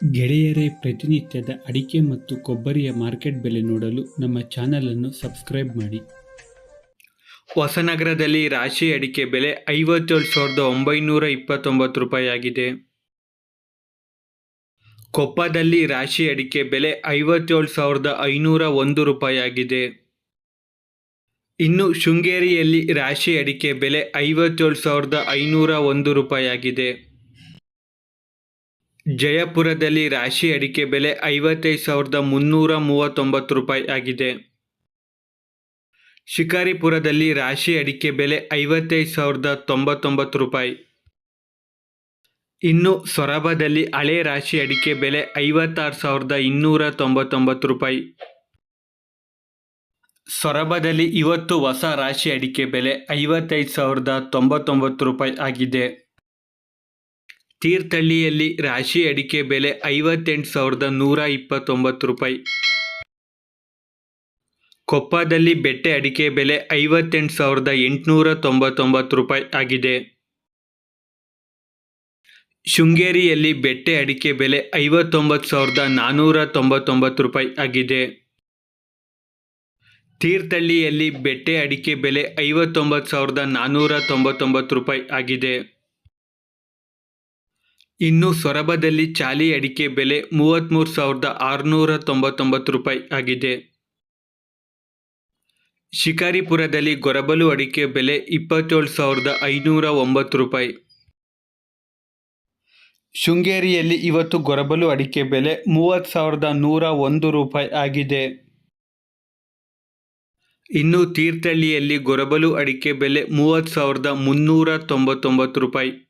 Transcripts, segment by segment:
ಗೆಳೆಯರೇ, ಪ್ರತಿನಿತ್ಯದ ಅಡಿಕೆ ಮತ್ತು ಕೊಬ್ಬರಿಯ ಮಾರ್ಕೆಟ್ ಬೆಲೆ ನೋಡಲು ನಮ್ಮ ಚಾನಲನ್ನು ಸಬ್ಸ್ಕ್ರೈಬ್ ಮಾಡಿ. ಹೊಸನಗರದಲ್ಲಿ ರಾಶಿ ಅಡಿಕೆ ಬೆಲೆ ಐವತ್ತೇಳು ಸಾವಿರದ ಒಂಬೈನೂರ ಇಪ್ಪತ್ತೊಂಬತ್ತು ರೂಪಾಯಿ ಆಗಿದೆ ಕೊಪ್ಪದಲ್ಲಿ ರಾಶಿ ಅಡಿಕೆ ಬೆಲೆ ಐವತ್ತೇಳು ಸಾವಿರದ ಐನೂರ ಒಂದು ರೂಪಾಯಿ ಆಗಿದೆ ಇನ್ನು ಶೃಂಗೇರಿಯಲ್ಲಿ ರಾಶಿ ಅಡಿಕೆ ಬೆಲೆ ಐವತ್ತೇಳು ಸಾವಿರದ ಐನೂರ ಒಂದು ರೂಪಾಯಿ ಆಗಿದೆ ಜಯಪುರದಲ್ಲಿ ರಾಶಿ ಅಡಿಕೆ ಬೆಲೆ ಐವತ್ತೈದು ಸಾವಿರದ ಮುನ್ನೂರ ಮೂವತ್ತೊಂಬತ್ತು ರೂಪಾಯಿ ಆಗಿದೆ. ಶಿಕಾರಿಪುರದಲ್ಲಿ ರಾಶಿ ಅಡಿಕೆ ಬೆಲೆ ಐವತ್ತೈದು ಸಾವಿರದ ತೊಂಬತ್ತೊಂಬತ್ತು ರೂಪಾಯಿ. ಇನ್ನು ಸೊರಬದಲ್ಲಿ ಹಳೆ ರಾಶಿ ಅಡಿಕೆ ಬೆಲೆ ಐವತ್ತಾರು ಸಾವಿರದ ಇನ್ನೂರ ತೊಂಬತ್ತೊಂಬತ್ತು ರೂಪಾಯಿ. ಸೊರಬದಲ್ಲಿ ಇವತ್ತು ಹೊಸ ರಾಶಿ ಅಡಿಕೆ ಬೆಲೆ ಐವತ್ತೈದು ಸಾವಿರದ ತೊಂಬತ್ತೊಂಬತ್ತು ರೂಪಾಯಿ ಆಗಿದೆ. ತೀರ್ಥಹಳ್ಳಿಯಲ್ಲಿ ರಾಶಿ ಅಡಿಕೆ ಬೆಲೆ ಐವತ್ತೆಂಟು ಸಾವಿರದ ನೂರ ಇಪ್ಪತ್ತೊಂಬತ್ತು ರೂಪಾಯಿ. ಕೊಪ್ಪದಲ್ಲಿ ಬೆಟ್ಟೆ ಅಡಿಕೆ ಬೆಲೆ ಐವತ್ತೆಂಟು ಸಾವಿರದ ಎಂಟುನೂರ ತೊಂಬತ್ತೊಂಬತ್ತು ರೂಪಾಯಿ ಆಗಿದೆ. ಶೃಂಗೇರಿಯಲ್ಲಿ ಬೆಟ್ಟೆ ಅಡಿಕೆ ಬೆಲೆ ಐವತ್ತೊಂಬತ್ತು ಸಾವಿರದ ನಾನ್ನೂರ ತೊಂಬತ್ತೊಂಬತ್ತು ರೂಪಾಯಿ ಆಗಿದೆ. ತೀರ್ಥಹಳ್ಳಿಯಲ್ಲಿ ಬೆಟ್ಟೆ ಅಡಿಕೆ ಬೆಲೆ ಐವತ್ತೊಂಬತ್ತು ಸಾವಿರದ ನಾನ್ನೂರ ತೊಂಬತ್ತೊಂಬತ್ತು ರೂಪಾಯಿ ಆಗಿದೆ. ಇನ್ನು ಸೊರಬದಲ್ಲಿ ಚಾಲಿ ಅಡಿಕೆ ಬೆಲೆ ಮೂವತ್ತ್ಮೂರು ಸಾವಿರದ ಆರುನೂರ ತೊಂಬತ್ತೊಂಬತ್ತು ರೂಪಾಯಿ ಆಗಿದೆ. ಶಿಕಾರಿಪುರದಲ್ಲಿ ಗೊರಬಲು ಅಡಿಕೆ ಬೆಲೆ ಇಪ್ಪತ್ತೇಳು ಸಾವಿರದ ಐನೂರ ಒಂಬತ್ತು ರೂಪಾಯಿ. ಶೃಂಗೇರಿಯಲ್ಲಿ ಇವತ್ತು ಗೊರಬಲು ಅಡಿಕೆ ಬೆಲೆ ಮೂವತ್ತು ಸಾವಿರದ ನೂರ ಒಂದು ರೂಪಾಯಿ ಆಗಿದೆ. ಇನ್ನು ತೀರ್ಥಹಳ್ಳಿಯಲ್ಲಿ ಗೊರಬಲು ಅಡಿಕೆ ಬೆಲೆ ಮೂವತ್ತು ಸಾವಿರದ ಮುನ್ನೂರ ತೊಂಬತ್ತೊಂಬತ್ತು ರೂಪಾಯಿ.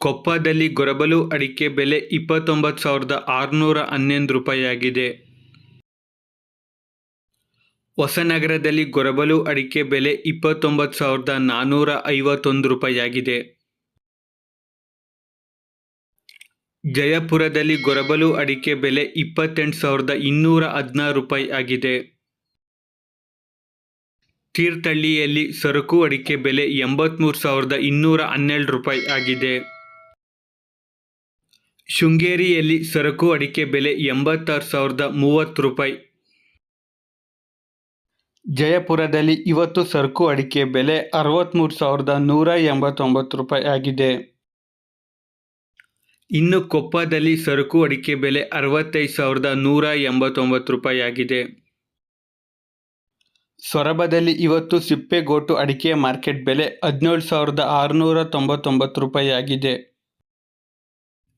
ಕೊಪ್ಪದಲ್ಲಿ ಗೊರಬಲು ಅಡಿಕೆ ಬೆಲೆ ಇಪ್ಪತ್ತೊಂಬತ್ತು ಸಾವಿರದ ಆರುನೂರ ಹನ್ನೊಂದು ರೂಪಾಯಿಯಾಗಿದೆ. ಹೊಸನಗರದಲ್ಲಿ ಗೊರಬಲು ಅಡಿಕೆ ಬೆಲೆ ಇಪ್ಪತ್ತೊಂಬತ್ತು ಸಾವಿರದ ನಾನ್ನೂರ ಐವತ್ತೊಂದು ರೂಪಾಯಿಯಾಗಿದೆ. ಜಯಪುರದಲ್ಲಿ ಗೊರಬಲು ಅಡಿಕೆ ಬೆಲೆ ಇಪ್ಪತ್ತೆಂಟು ಸಾವಿರದ ಇನ್ನೂರ ಹದಿನಾರು ರೂಪಾಯಿ ಆಗಿದೆ ತೀರ್ಥಹಳ್ಳಿಯಲ್ಲಿ ಸರಕು ಅಡಿಕೆ ಬೆಲೆ ಎಂಬತ್ತ್ಮೂರು ಸಾವಿರದ ಇನ್ನೂರ ಹನ್ನೆರಡು ರೂಪಾಯಿ ಆಗಿದೆ ಶೃಂಗೇರಿಯಲ್ಲಿ ಸರಕು ಅಡಿಕೆ ಬೆಲೆ ಎಂಬತ್ತಾರು ಸಾವಿರದ ಮೂವತ್ತು ರೂಪಾಯಿ. ಜಯಪುರದಲ್ಲಿ ಇವತ್ತು ಸರಕು ಅಡಿಕೆ ಬೆಲೆ ಅರವತ್ತ್ಮೂರು ಸಾವಿರದ ನೂರ ಎಂಬತ್ತೊಂಬತ್ತು ರೂಪಾಯಿ ಆಗಿದೆ. ಇನ್ನು ಕೊಪ್ಪದಲ್ಲಿ ಸರಕು ಅಡಿಕೆ ಬೆಲೆ ಅರವತ್ತೈದು ಸಾವಿರದ ನೂರ ಎಂಬತ್ತೊಂಬತ್ತು ರೂಪಾಯಿ ಆಗಿದೆ. ಸೊರಬದಲ್ಲಿ ಇವತ್ತು ಸಿಪ್ಪೆಗೋಟು ಅಡಿಕೆ ಮಾರ್ಕೆಟ್ ಬೆಲೆ ಹದಿನೇಳು ಸಾವಿರದ ಆರುನೂರ ತೊಂಬತ್ತೊಂಬತ್ತು ರೂಪಾಯಿ ಆಗಿದೆ.